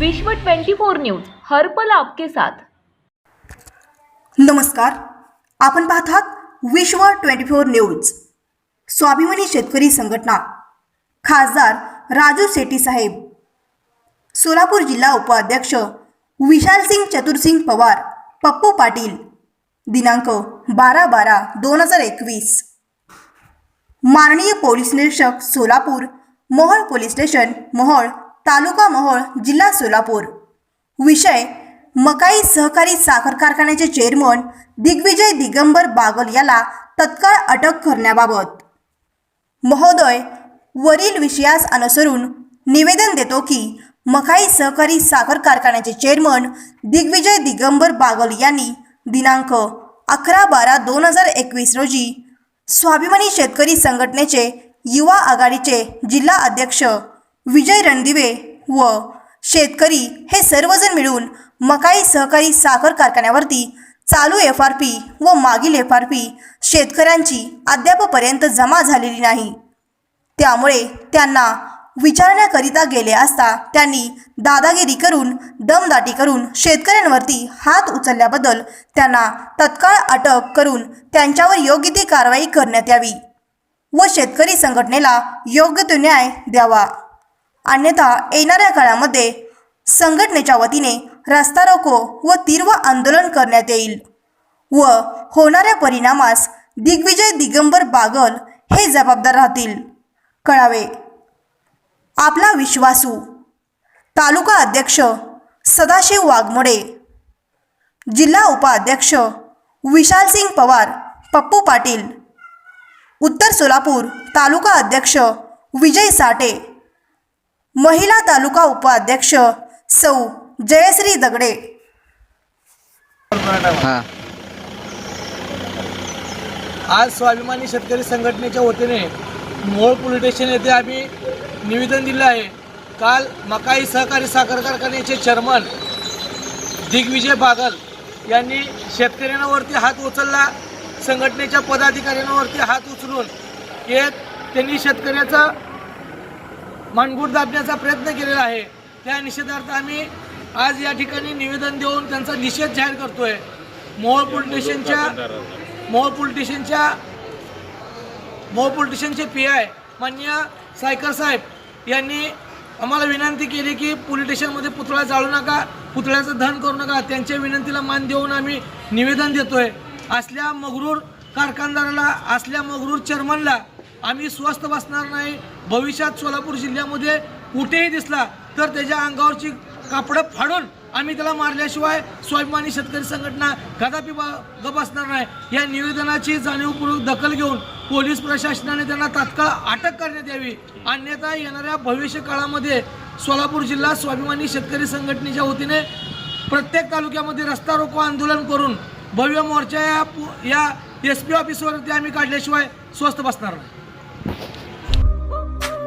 विश्व 24 न्यूज हरपल आपके साथ. नमस्कार आपण पाहतात विश्व ट्वेंटी फोर न्यूज. स्वाभिमानी शेतकरी संघटना खासदार राजू सेठी साहेब. सोलापूर जिल्हा उपाध्यक्ष विशालसिंग चतुरसिंग पवार पप्पू पाटील. दिनांक बारा बारा दोन हजार एकवीस. माननीय पोलीस निरीक्षक सोलापूर मोहोळ पोलीस स्टेशन मोहोळ तालुका मोहोळ जिल्हा सोलापूर. विषय मकाई सहकारी साखर कारखान्याचे चेअरमन दिग्विजय दिगंबर बागल याला तत्काळ अटक करण्याबाबत. महोदय वरील विषयास अनुसरून निवेदन देतो की मकाई सहकारी साखर कारखान्याचे चेअरमन दिग्विजय दिगंबर बागल यांनी दिनांक अकरा बारा दोन हजार एकवीस रोजी स्वाभिमानी शेतकरी संघटनेचे युवा आघाडीचे जिल्हा अध्यक्ष विजय रणदिवे व शेतकरी हे सर्वजण मिळून मकाई सहकारी साखर कारखान्यावरती चालू एफ आर पी व मागील एफ आर पी शेतकऱ्यांची अद्यापपर्यंत जमा झालेली नाही. त्यामुळे त्यांना विचारण्याकरिता गेले असता त्यांनी दादागिरी करून दमदाटी करून शेतकऱ्यांवरती हात उचलल्याबद्दल त्यांना तत्काळ अटक करून त्यांच्यावर योग्य ती कारवाई करण्यात यावी व शेतकरी संघटनेला योग्य तो न्याय द्यावा. अन्यथा येणाऱ्या काळामध्ये संघटनेच्या वतीने रस्ता रोको व तीव्र आंदोलन करण्यात येईल व होणाऱ्या परिणामास दिग्विजय दिगंबर बागल हे जबाबदार राहतील. कळावे. आपला विश्वासू. तालुका अध्यक्ष सदाशिव वाघमोडे. जिल्हा उपाध्यक्ष विशालसिंग पवार पप्पू पाटील. उत्तर सोलापूर तालुका अध्यक्ष विजय साठे. महिला तालुका उपाध्यक्ष सौ जयश्री दगडे. हां. आज स्वाभिमानी शेतकरी संघटनेच्या वतीने मोहोळ पोलीस स्टेशन येथे आम्ही निवेदन दिलं आहे. काल मकाई सहकारी साखर कारखान्याचे चेअरमन दिग्विजय बागल यांनी शेतकऱ्यांवरती हात उचलला. संघटनेच्या पदाधिकाऱ्यांवरती हात उचलून एक त्यांनी शेतकऱ्याचा मानगूट दाबण्याचा प्रयत्न केलेला आहे. त्या निषेधार्थ आम्ही आज या ठिकाणी निवेदन देऊन त्यांचा निषेध जाहीर करतोय. मोहोळ पोलीस स्टेशनच्या मोहोळ पोलीस स्टेशनच्या मोहोळ पोलीस स्टेशनचे पी आय मान्य सायकर साहेब यांनी आम्हाला विनंती केली की पोलीस स्टेशनमध्ये पुतळा जाळू नका पुतळ्याचं धन करू नका. त्यांच्या विनंतीला मान देऊन आम्ही निवेदन देतोय. असल्या मगरूर कारखानदाराला असल्या मगरूर चेअरमनला आम्ही स्वस्त बसणार नाही. भविष्यात सोलापूर जिल्ह्यामध्ये कुठेही दिसला तर त्याच्या अंगावरची कापडं फाडून आम्ही त्याला मारल्याशिवाय स्वाभिमानी शेतकरी संघटना कदापि ग बसणार नाही. या निवेदनाची जाणीवपूर्वक दखल घेऊन पोलीस प्रशासनाने त्यांना तात्काळ अटक करण्यात यावी. अन्यथा येणाऱ्या भविष्य काळामध्ये सोलापूर जिल्हा स्वाभिमानी शेतकरी संघटनेच्या वतीने प्रत्येक तालुक्यामध्ये रस्ता रोको आंदोलन करून भव्य मोर्चा या या एस पी ऑफिसवरती आम्ही काढल्याशिवाय स्वस्त बसणार नाही.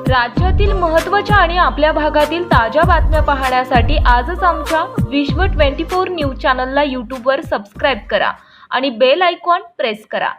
राज्यातील महत्त्वाच्या आणि आपल्या भागातील ताज्या बातम्या पाहण्यासाठी आजच आमच्या विश्व 24 न्यूज चॅनलला यूट्यूबवर सबस्क्राईब करा आणि बेल आयकॉन प्रेस करा.